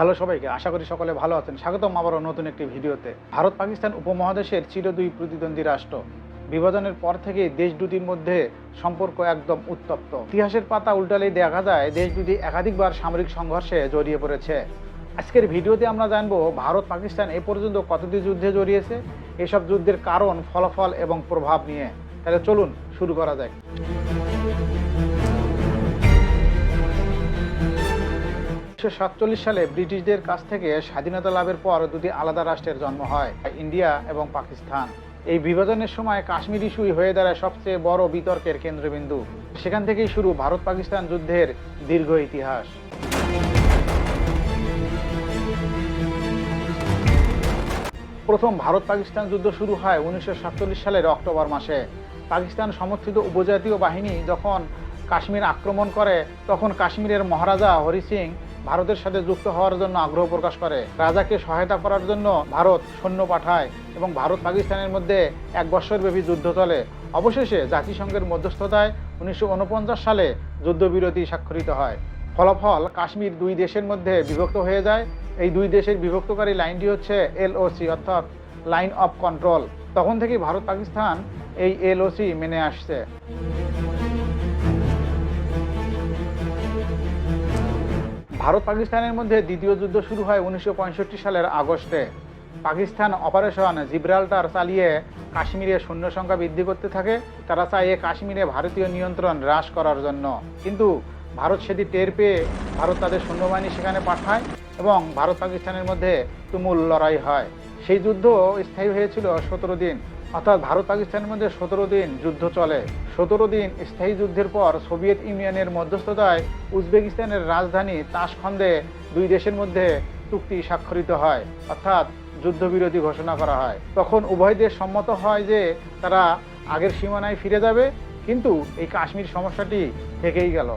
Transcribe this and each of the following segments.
Hello সবাইকে, আশা করি সকলে ভালো আছেন। স্বাগতম আবারও নতুন একটি ভিডিওতে। ভারত পাকিস্তান উপমহাদেশের চির দুই প্রতিদ্বন্দ্বী রাষ্ট্র। বিভাজনের পর থেকে দেশ দুটির মধ্যে সম্পর্ক একদম উত্তপ্ত। ইতিহাসের পাতা উল্টালেই দেখা যায় দেশ দুটি একাধিকবার সামরিক সংঘর্ষে জড়িয়ে পড়েছে। আজকের ভিডিওতে আমরা জানব, ভারত পাকিস্তান এ পর্যন্ত কতটি যুদ্ধে জড়িয়েছে, এসব যুদ্ধের কারণ, ফলাফল এবং প্রভাব নিয়ে। তাহলে চলুন, শুরু করা যাক। উনিশশো সাতচল্লিশ সালে ব্রিটিশদের কাছ থেকে স্বাধীনতা লাভের পর দুটি আলাদা রাষ্ট্রের জন্ম হয়, ইন্ডিয়া এবং পাকিস্তান। এই বিভাজনের সময় কাশ্মীর ইস্যুই হয়ে দাঁড়ায় সবচেয়ে বড় বিতর্কের কেন্দ্রবিন্দু। সেখান থেকেই শুরু ভারত পাকিস্তান যুদ্ধের দীর্ঘ ইতিহাস। প্রথম ভারত পাকিস্তান যুদ্ধ শুরু হয় উনিশশো সাতচল্লিশ সালের অক্টোবর মাসে। পাকিস্তান সমর্থিত উপজাতীয় বাহিনী যখন কাশ্মীর আক্রমণ করে, তখন কাশ্মীরের মহারাজা হরি সিং ভারতের সাথে যুক্ত হওয়ার জন্য আগ্রহ প্রকাশ করে। রাজাকে সহায়তা করার জন্য ভারত সৈন্য পাঠায় এবং ভারত পাকিস্তানের মধ্যে এক বৎসরব্যাপী যুদ্ধ চলে। অবশেষে জাতিসংঘের মধ্যস্থতায় উনিশশো ঊনপঞ্চাশ সালে যুদ্ধবিরতি স্বাক্ষরিত হয়। ফলাফল কাশ্মীর দুই দেশের মধ্যে বিভক্ত হয়ে যায়। এই দুই দেশের বিভক্তকারী লাইনটি হচ্ছে এলওসি অর্থাৎ লাইন অফ কন্ট্রোল। তখন থেকেই ভারত পাকিস্তান এই এলওসি মেনে আসছে। ভারত পাকিস্তানের মধ্যে দ্বিতীয় যুদ্ধ শুরু হয় উনিশশো পঁয়ষট্টি সালের আগস্টে। পাকিস্তান অপারেশন জিব্রাল্টার চালিয়ে কাশ্মীরে শূন্য সংখ্যা বৃদ্ধি করতে থাকে। তারা চায় কাশ্মীরে ভারতীয় নিয়ন্ত্রণ হ্রাস করার জন্য। কিন্তু ভারত সেটি টের পেয়ে ভারত তাদের সৈন্যবাহিনী সেখানে পাঠায়। এবং ভারত পাকিস্তানের মধ্যে তুমুল লড়াই হয়। সেই যুদ্ধ স্থায়ী হয়েছিল সতেরো দিন। অর্থাৎ ভারত পাকিস্তানের মধ্যে সতেরো দিন যুদ্ধ চলে। সতেরো দিন স্থায়ী যুদ্ধের পর সোভিয়েত ইউনিয়নের মধ্যস্থতায় উজবেকিস্তানের রাজধানী তাসখন্দে দুই দেশের মধ্যে চুক্তি স্বাক্ষরিত হয়। অর্থাৎ যুদ্ধবিরতি ঘোষণা করা হয়। তখন উভয় দেশ সম্মত হয় যে তারা আগের সীমানায় ফিরে যাবে, কিন্তু এই কাশ্মীর সমস্যাটি থেকেই গেল।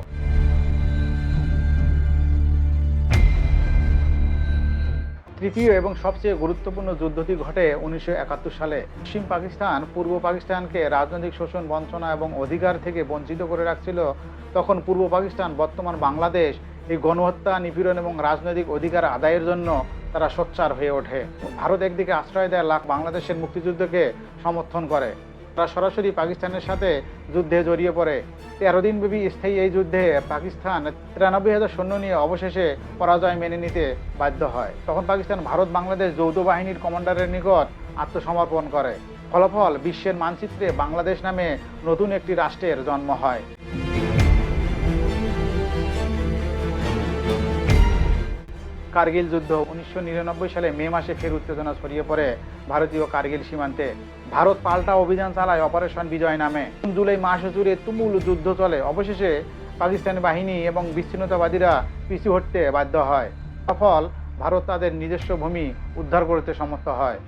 তৃতীয় এবং সবচেয়ে গুরুত্বপূর্ণ যুদ্ধটি ঘটে উনিশশো একাত্তর সালে। পশ্চিম পাকিস্তান, পূর্ব পাকিস্তানকে রাজনৈতিক শোষণ, বঞ্চনা এবং অধিকার থেকে বঞ্চিত করে রাখছিল। তখন পূর্ব পাকিস্তান, বর্তমান বাংলাদেশ এই গণহত্যা, নিপীড়ন এবং রাজনৈতিক অধিকার আদায়ের জন্য তারা সোচ্চার হয়ে ওঠে। ভারত একদিকে আশ্রয় দেয় লাখ বাংলাদেশের মুক্তিযুদ্ধকে সমর্থন করে। তারা সরাসরি পাকিস্তানের সাথে যুদ্ধে জড়িয়ে পড়ে। তেরো দিনব্যাপী স্থায়ী এই যুদ্ধে পাকিস্তান তিরানব্বই হাজার সৈন্য নিয়ে অবশেষে পরাজয় মেনে নিতে বাধ্য হয়। তখন পাকিস্তান ভারত বাংলাদেশ যৌথ বাহিনীর কমান্ডারের নিকট আত্মসমর্পণ করে। ফলাফল বিশ্বের মানচিত্রে বাংলাদেশ নামে নতুন একটি রাষ্ট্রের জন্ম হয়। কার্গিল যুদ্ধ উনিশশো নিরানব্বই সালে মে মাসে ফের উত্তেজনা ছড়িয়ে পড়ে ভারতীয় কার্গিল সীমান্তে। ভারত পাল্টা অভিযান চালায় অপারেশন বিজয় নামে। জুলাই মাস জুড়ে তুমুল যুদ্ধ চলে। অবশেষে পাকিস্তানি বাহিনী এবং বিচ্ছিন্নতাবাদীরা পিছু হটতে বাধ্য হয়। ফল, ভারত তাদের নিজস্ব ভূমি উদ্ধার করতে সমর্থ হয়।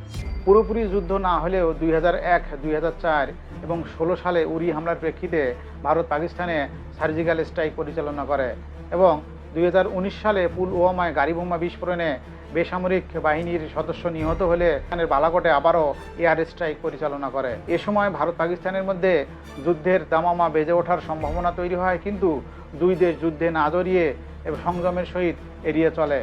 পুরোপুরি যুদ্ধ না হলেও দুই হাজার এক, দুই হাজার চার এবং ষোলো সালে উরি হামলার প্রেক্ষিতে ভারত পাকিস্তানে সার্জিক্যাল স্ট্রাইক পরিচালনা করে এবং দুই হাজার উনিশ সালে পুলওয়ামায় গাড়ি বোমা বিস্ফোরণে বেসামরিক বাহিনীর সদস্য নিহত হলে এখানের বালাকোটে আবারও এয়ার স্ট্রাইক পরিচালনা করে। এ সময় ভারত পাকিস্তানের মধ্যে যুদ্ধের দামামা বেজে ওঠার সম্ভাবনা তৈরি হয়, কিন্তু দুই দেশ যুদ্ধে না জড়িয়ে সংযমের সহিত এড়িয়ে চলে।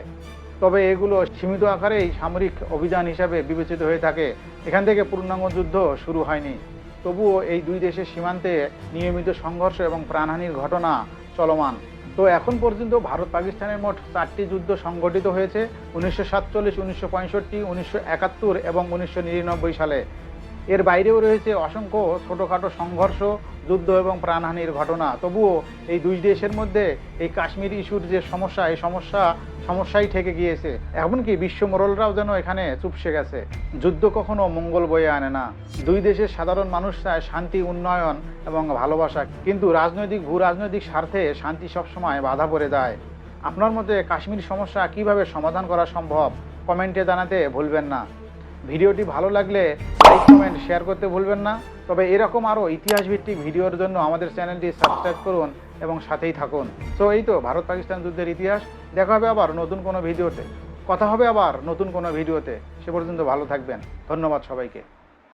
তবে এগুলো সীমিত আকারেই সামরিক অভিযান হিসাবে বিবেচিত হয়ে থাকে। এখান থেকে পূর্ণাঙ্গ যুদ্ধ শুরু হয়নি। তবুও এই দুই দেশের সীমান্তে নিয়মিত সংঘর্ষ এবং প্রাণহানির ঘটনা চলমান। তো এখন পর্যন্ত ভারত পাকিস্তানের মোট চারটি যুদ্ধ সংগঠিত হয়েছে, উনিশশো সাতচল্লিশ, উনিশশো পঁয়ষট্টি, উনিশশো একাত্তর এবং উনিশশো নিরানব্বই সালে। এর বাইরেও রয়েছে অসংখ্য ছোটোখাটো সংঘর্ষ, যুদ্ধ এবং প্রাণহানির ঘটনা। তবুও এই দুই দেশের মধ্যে এই কাশ্মীর ইস্যুর যে সমস্যা, এই সমস্যা সমস্যাই থেকে গিয়েছে। এমনকি বিশ্ব মোরলরাও যেন এখানে চুপসে গেছে? যুদ্ধ কখনো মঙ্গল বয়ে আনে না। দুই দেশের সাধারণ মানুষ চায় শান্তি, উন্নয়ন এবং ভালোবাসা, কিন্তু রাজনৈতিক ভূ রাজনৈতিক স্বার্থে শান্তি সবসময় বাধা পড়ে যায়। আপনার মতে কাশ্মীর সমস্যা কীভাবে সমাধান করা সম্ভব? কমেন্টে জানাতে ভুলবেন না। ভিডিওটি ভালো লাগলে লাইক, কমেন্ট, শেয়ার করতে ভুলবেন না। তবে এরকম আরও ইতিহাস ভিত্তিক ভিডিওর জন্য আমাদের চ্যানেলটি সাবস্ক্রাইব করুন। এবং সাথেই থাকুন। তো এই তো ভারত পাকিস্তান যুদ্ধের ইতিহাস। দেখা হবে আবার নতুন কোনো ভিডিওতে। কথা হবে আবার নতুন কোনো ভিডিওতে। সে পর্যন্ত ভালো থাকবেন। ধন্যবাদ সবাইকে।